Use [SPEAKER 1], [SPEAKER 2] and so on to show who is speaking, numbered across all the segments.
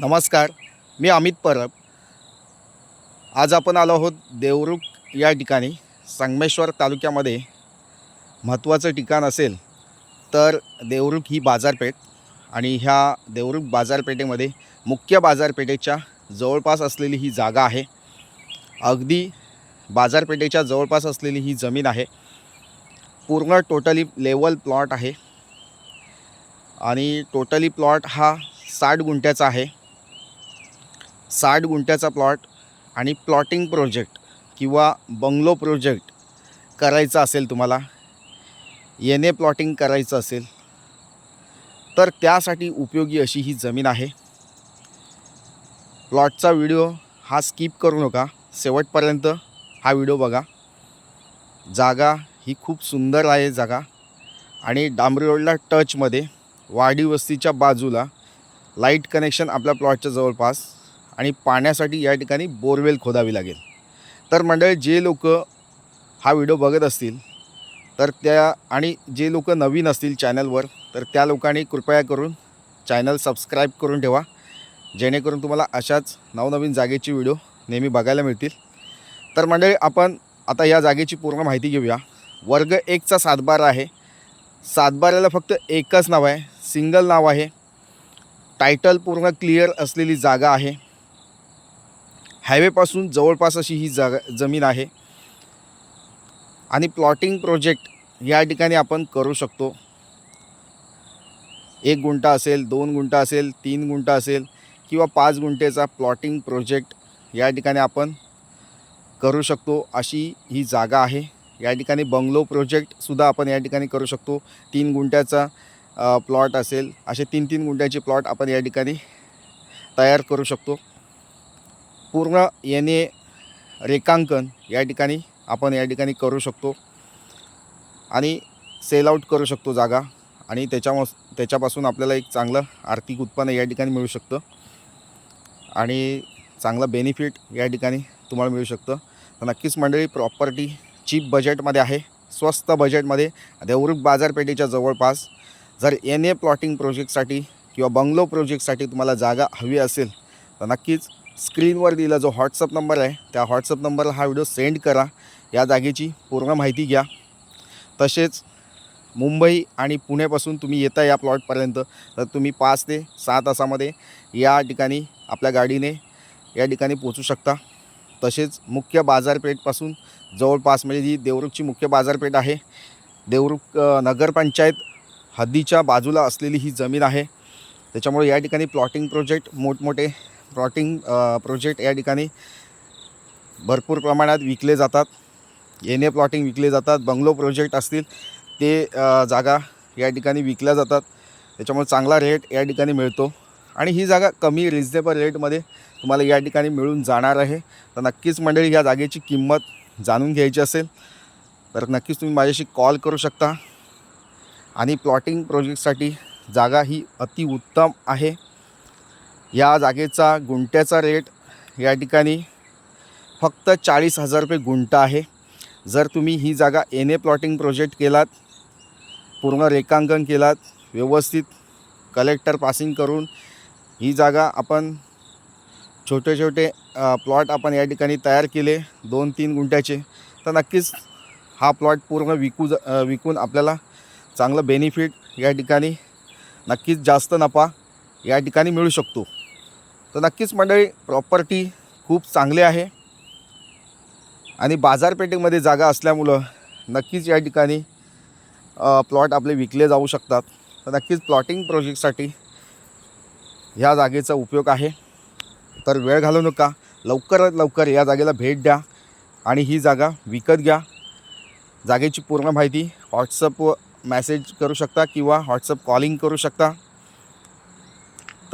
[SPEAKER 1] नमस्कार मी अमित परब. आज आपण आलो आहोत देवरुख या ठिकाणी. संगमेश्वर तालुक्यामध्ये महत्त्वाचं ठिकाण असेल तर देवरुख ही बाजारपेठ आणि ह्या देवरुख बाजारपेठेमध्ये मुख्य बाजारपेठेच्या जवळपास असलेली ही जागा आहे. अगदी बाजारपेठेच्या जवळपास असलेली ही जमीन आहे. पूर्ण टोटली लेवल प्लॉट आहे. आणि टोटली प्लॉट हा साठ गुंठ्याचा आहे. साठ गुंठ्याचा प्लॉट आणि प्लॉटिंग प्रोजेक्ट किंवा बंगलो प्रोजेक्ट करायचा असेल तुम्हाला येणे प्लॉटिंग करायचं असेल तर त्यासाठी उपयोगी अशी ही जमीन आहे. प्लॉटचा व्हिडिओ हा स्किप करू नका शेवटपर्यंत हा व्हिडिओ बघा. जागा ही खूप सुंदर आहे जागा आणि डांबरी रोडला टचमध्ये वाडी वस्तीच्या बाजूला लाइट कनेक्शन आपल्या प्लॉटच्या जवळपास आणि पाण्यासाठी या ठिकाणी बोरवेल खोदावी लागेल. तर मंडळी जे लोक हा व्हिडिओ बघत असतील तर त्या आणि जे लोक नवीन असतील चॅनलवर तर त्या लोकांनी कृपया करून चॅनल सबस्क्राईब करून ठेवा. जेणेकरून तुम्हाला अशाच नवनवीन जागेची व्हिडिओ नेहमी बघायला मिळतील. तर मंडळी आपण आता या जागेची पूर्ण माहिती घेऊया. वर्ग एकचा सातबारा आहे. सातबाऱ्याला फक्त एकच नाव आहे. सिंगल नाव आहे. टायटल पूर्ण क्लिअर असलेली जागा आहे. हायवेपासून जवळपास अशी ही जागा जमीन आहे. आणि प्लॉटिंग प्रोजेक्ट या ठिकाणी आपण करू शकतो. एक गुंठा असेल दोन गुंठा असेल तीन गुंठा असेल किंवा पाच गुंठेचा प्लॉटिंग प्रोजेक्ट या ठिकाणी आपण करू शकतो. अशी ही जागा आहे. या ठिकाणी बंगलो प्रोजेक्टसुद्धा आपण या ठिकाणी करू शकतो. तीन गुंठ्याचा प्लॉट असेल असे तीन तीन गुंठ्याचे प्लॉट आपण या ठिकाणी तयार करू शकतो. पूर्ण याने रेखांकन या ठिकाणी आपण या ठिकाणी करू शकतो. आणि सेल आउट करू शकतो जागा. आणि त्याच्या त्याच्यापासून आपल्याला एक चांगलं आर्थिक उत्पन्न या ठिकाणी मिळू शकतं. आणि चांगलं बेनिफिट या ठिकाणी तुम्हाला मिळू शकतं. तर नक्कीच मंडळी प्रॉपर्टी चीप बजेटमध्ये आहे. स्वस्त बजेटमध्ये देवरूप बाजारपेठेच्या जवळपास जर एन ए प्लॉटिंग प्रोजेक्टसाठी किंवा बंगलो प्रोजेक्टसाठी तुम्हाला जागा हवी असेल तर नक्कीच स्क्रीनवर दिला जो व्हॉट्सअप नंबर आहे त्या व्हॉट्सअप नंबरला हा व्हिडिओ सेंड करा. या जागेची पूर्ण माहिती घ्या. तसेच मुंबई आणि पुण्यापासून तुम्ही येता या प्लॉटपर्यंत तर तुम्ही पाच ते सहा तासामध्ये या ठिकाणी आपल्या गाडीने या ठिकाणी पोचू शकता. तसेच मुख्य बाजारपेठपासून जवळपास म्हणजे जी देवरुखची मुख्य बाजारपेठ आहे. देवरुख नगरपंचायत हद्दीच्या बाजूला असलेली ही जमीन आहे. त्याच्यामुळे या ठिकाणी प्लॉटिंग प्रोजेक्ट मोठमोठे प्लॉटिंग प्रोजेक्ट या ठिकाणी भरपूर प्रमाणात विकले जातात. येणे प्लॉटिंग विकले जातात. बंगलो प्रोजेक्ट असतील ते जागा या ठिकाणी विकल्या जातात. त्याच्यामुळे चांगला रेट या ठिकाणी मिळतो. आणि ही जागा कमी रिजनेबल रेटमध्ये तुम्हाला या ठिकाणी मिळून जाणार आहे. तर नक्कीच मंडळी या जागेची किंमत जाणून घ्यायची असेल तर नक्कीच तुम्ही माझ्याशी कॉल करू शकता. आणि प्लॉटिंग प्रोजेक्टसाठी जागा ही अतिउत्तम आहे. या जागेचा गुंट्याचा रेट या ठिकाणी फक्त चाळीस हजार रुपये गुंठा आहे. जर तुम्ही ही जागा एन ए प्लॉटिंग प्रोजेक्ट केलात पूर्ण रेखांकन केलात व्यवस्थित कलेक्टर पासिंग करून ही जागा आपण छोटे छोटे प्लॉट आपण या ठिकाणी तयार केले दोन तीन गुंठ्याचे तर नक्कीच हा प्लॉट पूर्ण विकू ज विकून आपल्याला चांगलं बेनिफिट या ठिकाणी नक्कीच जास्त नफा या ठिकाणी मिळू शकतो. तर नक्कीच मंडळी प्रॉपर्टी खूप चांगली आहे. आणि बाजारपेठेमध्ये जागा असल्यामुळं नक्कीच या ठिकाणी प्लॉट आपले विकले जाऊ शकतात. तर नक्कीच प्लॉटिंग प्रोजेक्टसाठी ह्या जागेचा उपयोग आहे. तर वेळ घालू नका. लवकरात लवकर या जागेला भेट द्या आणि ही जागा विकत घ्या. जागेची पूर्ण माहिती व्हॉट्सअप मॅसेज करू शकता किंवा व्हॉट्सअप कॉलिंग करू शकता.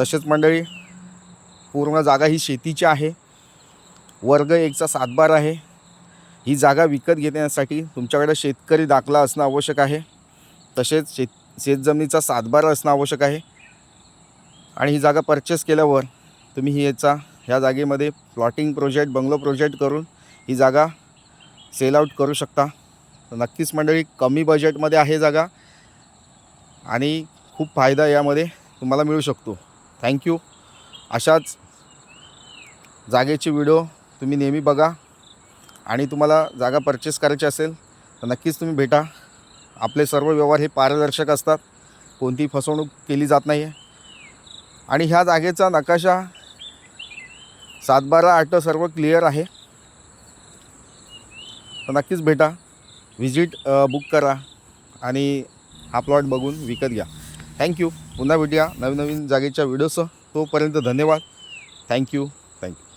[SPEAKER 1] तसेच मंडळी पूर्ण जागा ही शेतीची आहे. वर्ग एकचा सातबार आहे. ही जागा विकत घेण्यासाठी तुमच्याकडे शेतकरी दाखला असणं आवश्यक आहे. तसेच शेत शेतजमिनीचा सातबारा असणं आवश्यक आहे. आणि ही जागा परचेस केल्यावर तुम्ही ही याचा ह्या जागेमध्ये प्लॉटिंग प्रोजेक्ट बंगलो प्रोजेक्ट करून ही जागा सेल आउट करू शकता. नक्कीच मंडळी कमी बजेटमध्ये आहे जागा आणि खूप फायदा यामध्ये तुम्हाला मिळू शकतो. थँक्यू अशाच जागेचे व्हिडिओ तुम्ही नेहमी बघा आणि तुम्हाला जागा परचेस करायची असेल तर नक्कीच तुम्ही भेटा. आपले सर्व व्यवहार हे पारदर्शक असतात. कोणतीही फसवणूक केली जात नाही आहे आणि ह्या जागेचा नकाशा सातबारा आठ सर्व क्लिअर आहे. तर नक्कीच भेटा. व्हिजिट बुक करा आणि हा प्लॉट बघून विकत घ्या. थँक्यू पुन्हा भेटूया नवीन नवीन जागेच्या व्हिडिओसह तोपर्यंत धन्यवाद. Thank you thank you